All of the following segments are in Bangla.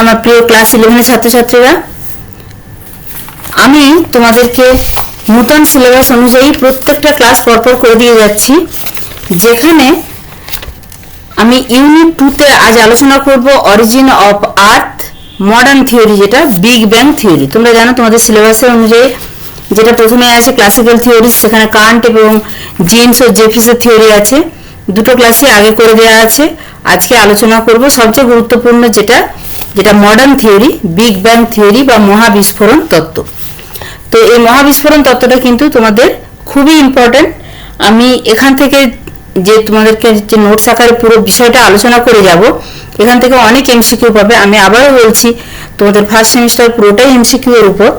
আমার প্রিয় ক্লাস ইলেভেনের ছাত্রছাত্রীরা, আমি তোমাদেরকে নূতন সিলেবাস অনুযায়ী প্রত্যেকটা ক্লাস পরপর করে দিয়ে যাচ্ছি, যেখানে আমি ইউনিট টুতে আজ আলোচনা করব origin of earth modern theory যেটা বিগ ব্যাং থিওরি তোমরা জানো তোমাদের সিলেবাসের অনুযায়ী যেটা প্রথমে আছে ক্লাসিক্যাল থিওরি সেখানে কান্ট এবং জেমস ও জেফিসের থিওরি আছে। দুটো ক্লাসই আগে করে দেওয়া আছে। আজকে আলোচনা করব সবচেয়ে গুরুত্বপূর্ণ যেটা যেটা modern theory big bang theory বা মহাবিস্ফোরণ তত্ত্ব। তো এই মহাবিস্ফোরণ তত্ত্বটা কিন্তু তোমাদের খুবই ইম্পর্ট্যান্ট আমি এখান থেকে যে তোমাদেরকে যে নোটস আকারে পুরো বিষয়টা আলোচনা করে যাব, এখান থেকে অনেক এমসিকিউ পাবে। আমি আবারও বলছি, তোমাদের ফার্স্ট সেমিস্টার পুরোটাই এমসিকিউ এর উপর।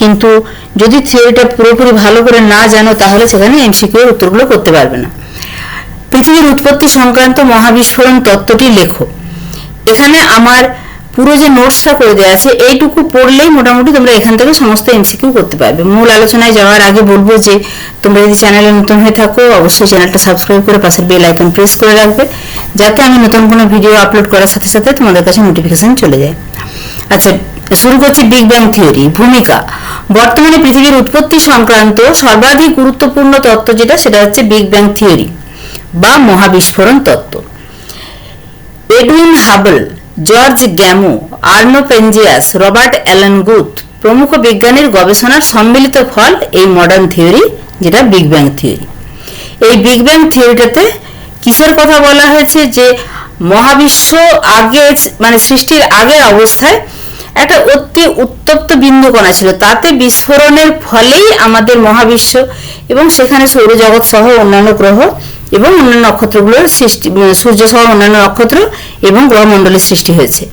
কিন্তু যদি থিওরিটা পুরোপুরি ভালো করে না জানো, তাহলে সেখানে এমসিকিউ এর উত্তরগুলো করতে পারবে না। পৃথিবীর উৎপত্তি সংক্রান্ত মহাবিস্ফোরণ তত্ত্বটি লেখো এখানে আমার পুরো যে নোটসটা করে দেওয়া আছে, এইটুকু পড়লেই মোটামুটি তোমরা এখান থেকে সমস্ত এমসিকিউ করতে পারবে। মূল আলোচনায় যাওয়ার আগে বলব যে, তোমরা যদি চ্যানেলে নতুন হয়ে থাকো, অবশ্যই চ্যানেলটা সাবস্ক্রাইব করে পাশের বেল আইকন প্রেস করে রাখবে, যাতে আমি নতুন কোনো ভিডিও আপলোড করার সাথে সাথে তোমাদের কাছে নোটিফিকেশন চলে যায়। আচ্ছা শুরু করছি বিগ ব্যাং থিওরি ভূমিকা। বর্তমানে পৃথিবীর উৎপত্তি সংক্রান্ত সর্বাধিক গুরুত্বপূর্ণ তত্ত্ব যেটা, সেটা হচ্ছে বিগ ব্যাং থিওরি বা মহাবিস্ফোরণ তত্ত্ব। Edwin Hubble George Gamow Arno Penzias Robert Alan Guth প্রমুখ বিজ্ঞানীর গবেষণার সম্মিলিত ফল এই মডার্ন থিওরি যেটা বিগ ব্যাং থিওরি এই বিগ ব্যাং থিওরিটাতে কিসের কথা বলা হয়েছে যে মহাবিশ্ব আগে মানে সৃষ্টির আগের অবস্থায় একটা অতি উত্তপ্ত বিন্দু কণা ছিল। তাতে বিস্ফোরণের ফলেই আমাদের মহাবিশ্ব এবং সেখানে সৌরজগৎ সহ অন্যান্য গ্রহ এবং অন্যান্য নক্ষত্রগুলোর সৃষ্টি সূর্য সহ অন্যান্য নক্ষত্র এবং গ্রহমণ্ডলের সৃষ্টি হয়েছে।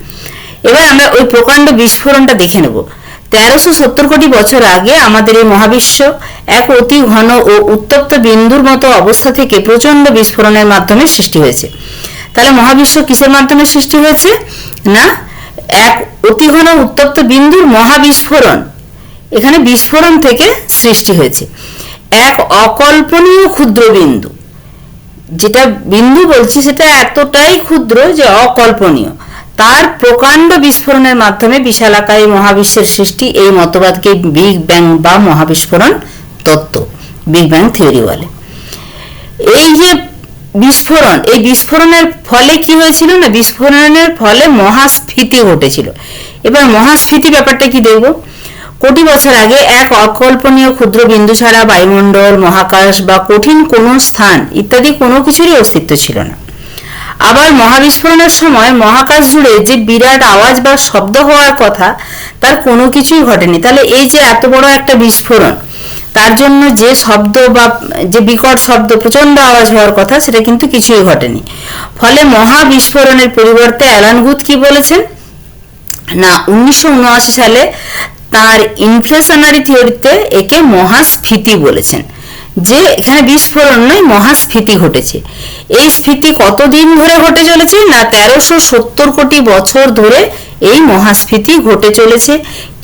এবার আমরা ওই প্রকাণ্ড বিস্ফোরণটা দেখে নেব। তেরোশো সত্তর কোটি বছর আগে আমাদের এই মহাবিশ্ব এক অতি ঘন ও উত্তপ্ত বিন্দুর মতো অবস্থা থেকে প্রচণ্ড বিস্ফোরণের মাধ্যমে সৃষ্টি হয়েছে। তাহলে মহাবিশ্ব কিসের মাধ্যমে সৃষ্টি হয়েছে? না, এক অতি ঘন উত্তপ্ত বিন্দুর মহাবিস্ফোরণ। এখানে বিস্ফোরণ থেকে সৃষ্টি হয়েছে। এক অকল্পনীয় ক্ষুদ্র বিন্দু। যেটা বিন্দু বলছি, সেটা এতটাই ক্ষুদ্র যে অকল্পনীয়। তার প্রকাণ্ড বিস্ফোরণের মাধ্যমে বিশাল আকারে মহাবিশ্বের সৃষ্টি এই মতবাদকে বিগ ব্যাং বা মহাবিস্ফোরণ তত্ত্ব, বিগ ব্যাং থিওরি বলে। এই যে বিস্ফোরণ, এই বিস্ফোরণের ফলে কি হয়েছিল না? বিস্ফোরণের ফলে মহাস্ফীতি ঘটেছিল। এবার মহাস্ফীতি ব্যাপারটা কি দেখব? কোটি বছর আগে এক অকল্পনীয় ক্ষুদ্র বিন্দু ছাড়া বায়ুমণ্ডল, মহাকাশ বা কঠিন কোনো স্থান ইত্যাদি কোনো কিছুরই অস্তিত্ব ছিল না। আবার মহাবিস্ফোরণের সময় মহাকাশ জুড়ে যে বিরাট আওয়াজ বা শব্দ হওয়ার কথা, তার কোনো কিছুই ঘটেনি। তাহলে এই যে এত বড় একটা বিস্ফোরণ, তার জন্য যে শব্দ বা যে বিকট শব্দ প্রচণ্ড আওয়াজ হওয়ার কথা, সেটা কিন্তু কিছুই ঘটেনি। ফলে মহাবিস্ফোরণের পরিবর্তে অ্যালান গুথ কি বলেছেন? না, উনিশশো উনআশি সালে তার ইনফ্লেশনারি থিওরিতে একে মহাস্ফীতি বলেছেন। যে এখানে বিস্ফোরণ নয় মহাস্ফীতি ঘটেছে। এই স্ফীতি কতদিন ধরে ঘটে চলেছে না তেরোশো সত্তর কোটি বছর ধরে এই মহাস্ফীতি ঘটে চলেছে?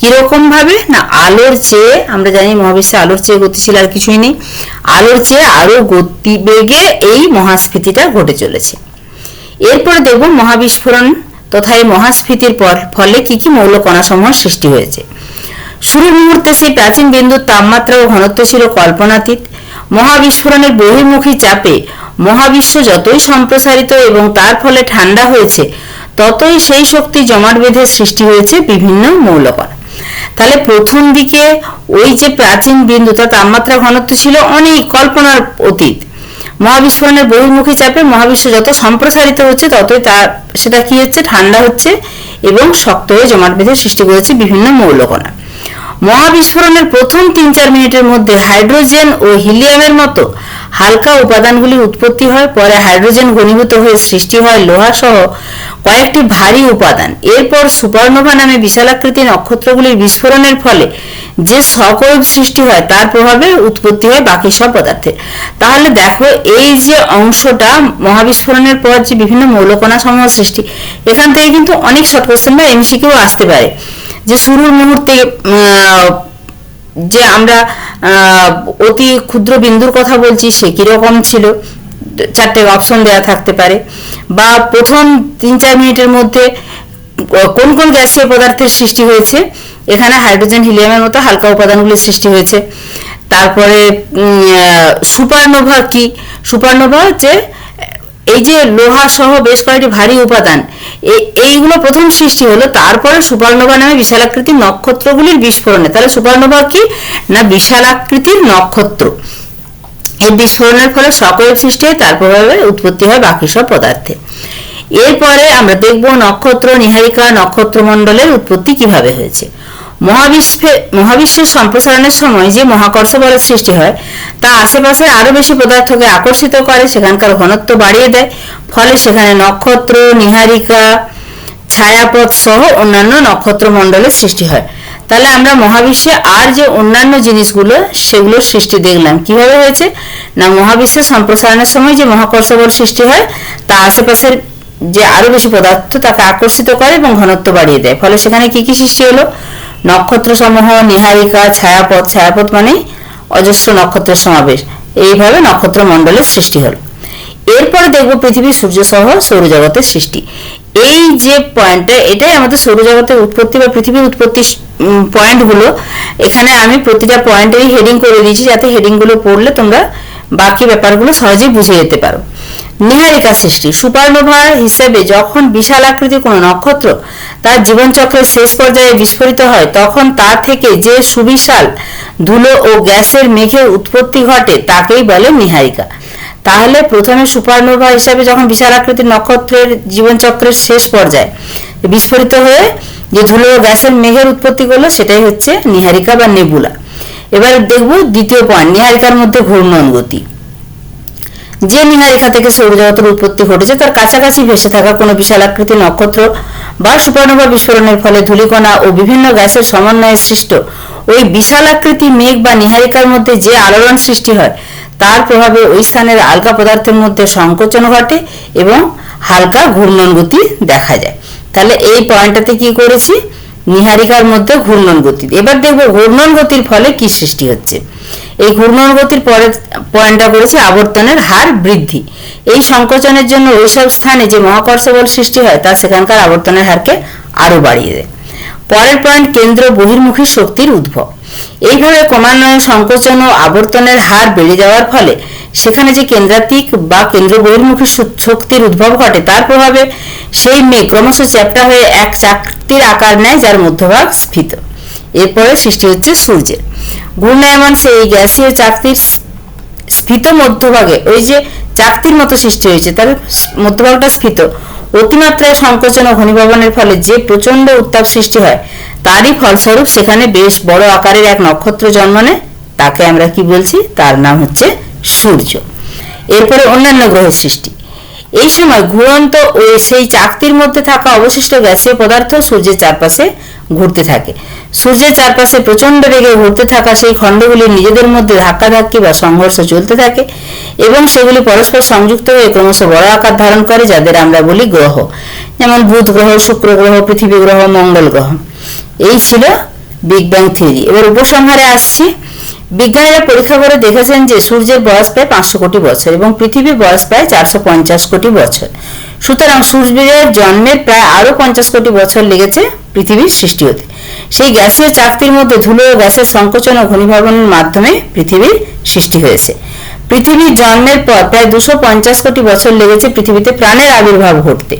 কীরকম ভাবে? না, আলোর চেয়ে, আমরা জানি মহাবিশ্বে আলোর চেয়ে গতিশীল আর কিছুই নেই। আলোর চেয়ে আরও গতিবেগে এই মহাস্ফীতিটা ঘটে চলেছে। এরপরে দেখব মহাবিস্ফোরণ তথা এই মহাস্ফীতির ফলে কি কি মৌলকণা সমূহ সৃষ্টি হয়েছে। শুরুর মুহূর্তে সেই প্রাচীন বিন্দুর তাপমাত্রা ও ঘনত্ব ছিল কল্পনাতীত। মহাবিস্ফোরণের বহির্মুখী চাপে মহাবিশ্ব যতই সম্প্রসারিত এবং তার ফলে ঠান্ডা হয়েছে, ততই সেই শক্তি জমাট বেঁধে সৃষ্টি হয়েছে বিভিন্ন মৌলকণা। তাহলে প্রথম দিকে ওই যে প্রাচীন বিন্দু, তার তাপমাত্রা, ঘনত্ব ছিল অনেক কল্পনার অতীত। মহাবিস্ফোরণের বহির্মুখী চাপে মহাবিশ্ব যত সম্প্রসারিত হচ্ছে, ততই তার সেটা কি হচ্ছে? ঠান্ডা হচ্ছে এবং শক্ত হয়ে জমাট বেঁধে সৃষ্টি করেছে বিভিন্ন মৌলকণা। মহাবিস্ফোরণের প্রথম তিন চার মিনিটের মধ্যে হাইড্রোজেন ও হিলিয়ামের মতো হালকা উপাদানগুলির উৎপত্তি হয়, পরে হাইড্রোজেন ঘনীভূত হয়ে সৃষ্টি হয় লোহা সহ কয়েকটি ভারী উপাদান। এরপর সুপারনোভা নামে বিশালাকৃতি নক্ষত্রগুলির বিস্ফোরণের ফলে যে সকরূপ সৃষ্টি হয়, তার প্রভাবে উৎপত্তি হয় বাকি সব পদার্থের। তাহলে দেখো, এই যে অংশটা মহাবিস্ফোরণের পর যে বিভিন্ন মৌলকণা সমূহ সৃষ্টি, এখান থেকে কিন্তু অনেক শর্ট কোশ্চেন বা এমসিকিউ আসতে পারে। যে শুরুর মুহূর্তে যে আমরা অতি ক্ষুদ্র বিন্দুর কথা বলছি, সে কীরকম ছিল? চারটে অপশন দেওয়া থাকতে পারে। বা প্রথম তিন চার মিনিটের মধ্যে, কোন কোন গ্যাসীয় পদার্থের সৃষ্টি হয়েছে? এখানে হাইড্রোজেন, হিলিয়ামের মতো হালকা উপাদানগুলির সৃষ্টি হয়েছে। তারপরে সুপারনোভা কি? সুপারনোভা হচ্ছে এই যে লোহা সহ বেশ কয়েকটি ভারী উপাদান এইগুলো প্রথম সৃষ্টি হলো, তারপরে সুপারনোভা নামে বিশালাকৃতির নক্ষত্রগুলির বিস্ফোরণে। তাহলে সুপারনোভা কি না বিশালাকৃতির নক্ষত্র? এই বিস্ফোরণের ফলে সকলের সৃষ্টি হয় তার প্রভাবে উৎপত্তি হয় বাকি সব পদার্থে। এরপরে আমরা দেখব নক্ষত্র নিহারিকা নক্ষত্রমণ্ডলের উৎপত্তি কীভাবে হয়েছে। মহাবিশ্বে মহাবিশ্বের সম্প্রসারণের সময় যে মহাকর্ষ বলের সৃষ্টি হয়, তা আশেপাশে আরও বেশি পদার্থকে আকর্ষিত করে, সেখানকার ঘনত্ব বাড়িয়ে দেয়। ফলে সেখানে নক্ষত্র, নিহারিকা, ছায়াপথ সহ অন্যান্য নক্ষত্র মণ্ডলের সৃষ্টি হয়। তাহলে আমরা মহাবিশ্বে আর যে অন্যান্য জিনিসগুলো, সেগুলোর সৃষ্টি দেখলাম। কীভাবে হয়েছে? না, মহাবিশ্বের সম্প্রসারণের সময় যে মহাকর্ষ বল সৃষ্টি হয়, তা আশেপাশের যে আরও বেশি পদার্থ তাকে আকর্ষিত করে এবং ঘনত্ব বাড়িয়ে দেয়। ফলে সেখানে কি কি সৃষ্টি হলো? নক্ষত্র সমূহ নিহারিকা, ছায়াপথ ছায়াপথ মানে অজস্র নক্ষত্রের সমাবেশ। এইভাবে নক্ষত্র মণ্ডলের সৃষ্টি হল। এরপরে দেখব পৃথিবী সূর্য সহ সৌরজগতের সৃষ্টি। এই যে পয়েন্টটা, এটাই আমাদের সৌরজগতের উৎপত্তি বা পৃথিবীর উৎপত্তি পয়েন্টগুলো। এখানে আমি প্রতিটা পয়েন্টেরই হেডিং করে দিয়েছি, যাতে হেডিংগুলো পড়লে তোমরা বাকি ব্যাপারগুলো সহজেই বুঝে যেতে পারো। নিহারিকা সৃষ্টি সুপারনোভা হিসেবে যখন বিশাল আকৃতির কোনো নক্ষত্র তার জীবনচক্রের শেষ পর্যায়ে বিস্ফোরিত হয়, তখন তা থেকে যে সুবিশাল ধুলো ও গ্যাসের মেঘের উৎপত্তি ঘটে তাকেই বলে নিহারিকা। তাহলে প্রথমে সুপারনোভা হিসাবে যখন বিশাল আকৃতির নক্ষত্রের জীবনচক্রের শেষ পর্যায়ে বিস্ফোরিত হয়ে যে ধুলো ও গ্যাসের মেঘের উৎপত্তি করল, সেটাই হচ্ছে নিহারিকা বা নেবুলা। এবার দেখব দ্বিতীয় পয়েন্ট, নিহারিকার মধ্যে ঘূর্ণন গতি। যে নিহারিকা থেকে সৌরজগতের উৎপত্তি ঘটেছে, তার কাছাকাছি ভেসে থাকা কোনো বিশাল আকৃতি নক্ষত্র বা সুপারনোভা বিস্ফোরণের ফলে ধূলিকণা ও বিভিন্ন গ্যাসের সমন্বয়ে সৃষ্ট ওই বিশাল আকৃতি মেঘ বা নিহারিকার মধ্যে যে আলোড়ন সৃষ্টি হয়, তার প্রভাবে ওই স্থানের আলগা পদার্থের মধ্যে সংকোচন ঘটে এবং হালকা ঘূর্ণন গতি দেখা যায়। তাহলে এই পয়েন্টটাতে কি করেছি? নিহারিকার মধ্যে ঘূর্ণন গতি। এবার দেখব ঘূর্ণন গতির ফলে কি সৃষ্টি হচ্ছে। এই ঘূর্ণন গতির পরে পয়েন্টটা করেছে আবর্তনের হার বৃদ্ধি। এই সংকোচনের জন্য ওইসব স্থানে যে মহাকর্ষ বল সৃষ্টি হয়, তা সেখানকার আবর্তনের হারকে আরও বাড়িয়ে দেয়। পরের পয়েন্ট, কেন্দ্র বহির্মুখী শক্তির উদ্ভব। এইভাবে ক্রমান্বয়ে সংকোচন ও আবর্তনের হার বেড়ে যাওয়ার ফলে সেখানে যে কেন্দ্রাতিক বা কেন্দ্র বহির্মুখী শক্তির উদ্ভব ঘটে, তার প্রভাবে সেই মেঘ ক্রমশ চ্যাপ্টা হয়ে এক চাকতির আকার নেয়, যার মধ্যভাগ স্ফীত। এরপরে সৃষ্টি হচ্ছে সূর্যের। ঘূর্ণায়মান সেই গ্যাসীয় চাকতির স্ফীত মধ্যভাগে, ওই যে চাকতির মতো সৃষ্টি হয়েছে, তার মধ্যভাগটা স্ফীত। অতিমাত্রায় সংকোচন ও ঘনীভবনের ফলে যে প্রচণ্ড উত্তাপ সৃষ্টি হয়, তারই ফলস্বরূপ সেখানে বেশ বড় আকারের এক নক্ষত্র জন্ম নেয়। তাকে আমরা কি বলছি? তার নাম হচ্ছে সূর্য। এরপরে অন্যান্য গ্রহের সৃষ্টি। এই সময় ঘুরন্ত ও সেই চাকতির মধ্যে থাকা অবশিষ্ট গ্যাসীয় পদার্থ সূর্যের চারপাশে ঘুরতে থাকে। সূর্যের চারপাশে প্রচণ্ড বেগে ঘুরতে থাকা সেই খণ্ডগুলি নিজেদের মধ্যে ধাক্কাধাক্কি বা সংঘর্ষ চলতে থাকে এবং সেগুলি পরস্পর সংযুক্ত হয়ে ক্রমশ বড় আকার ধারণ করে, যাদের আমরা বলি গ্রহ। যেমন বুধ গ্রহ, শুক্র গ্রহ, পৃথিবী গ্রহ, মঙ্গল গ্রহ। এই ছিল বিগ ব্যাং থিওরি। এবার উপসংহারে আসছি। বিজ্ঞানীরা পরীক্ষা করে দেখেছেন যে সূর্যের বয়স প্রায় পাঁচশো কোটি বছর এবং পৃথিবীর বয়স প্রায় চারশো পঞ্চাশ কোটি বছর। সুতরাং সূর্যের জন্মের প্রায় আরও পঞ্চাশ কোটি বছর লেগেছে পৃথিবীর সৃষ্টি হতে। সেই গ্যাসীয় চাকতির মধ্যে ধুলো ও গ্যাসের সংকোচন ও ঘনীভবনের মাধ্যমে পৃথিবীর সৃষ্টি হয়েছে। পৃথিবীর জন্মের পর প্রায় দুশো পঞ্চাশ কোটি বছর লেগেছে পৃথিবীতে প্রাণের আবির্ভাব ঘটতে।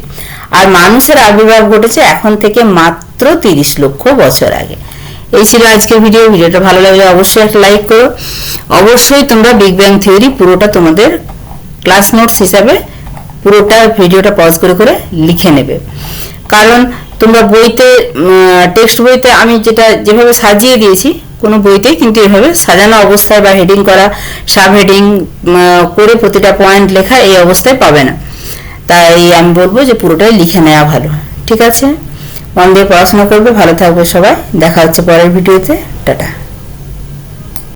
আর মানুষের আবির্ভাব ঘটেছে এখন থেকে মাত্র তিরিশ লক্ষ বছর আগে। এই ছিল আজকের ভিডিও ভিডিওটা ভালো লাগলে অবশ্যই একটা লাইক করো। অবশ্যই তোমরা বিগ ব্যাং থিওরি পুরোটা তোমাদের ক্লাস নোটস হিসাবে পুরোটা ভিডিওটা পজ করে করে লিখে নেবে। কারণ তোমরা বইতে টেক্সট বইতে আমি যেটা যেভাবে সাজিয়ে দিয়েছি, কোনো বইতেই কিন্তু এভাবে সাজানো অবস্থায় বা হেডিং করা সাব হেডিং করে প্রতিটা পয়েন্ট লেখা এই অবস্থায় পাবে না। তাই আমি বলব যে পুরোটাই লিখে নেওয়া ভালো। ঠিক আছে? মন দিয়ে পড়াশোনা করবে ভালো থাকবে সবাই। দেখা হচ্ছে পরের ভিডিওতে। টাটা।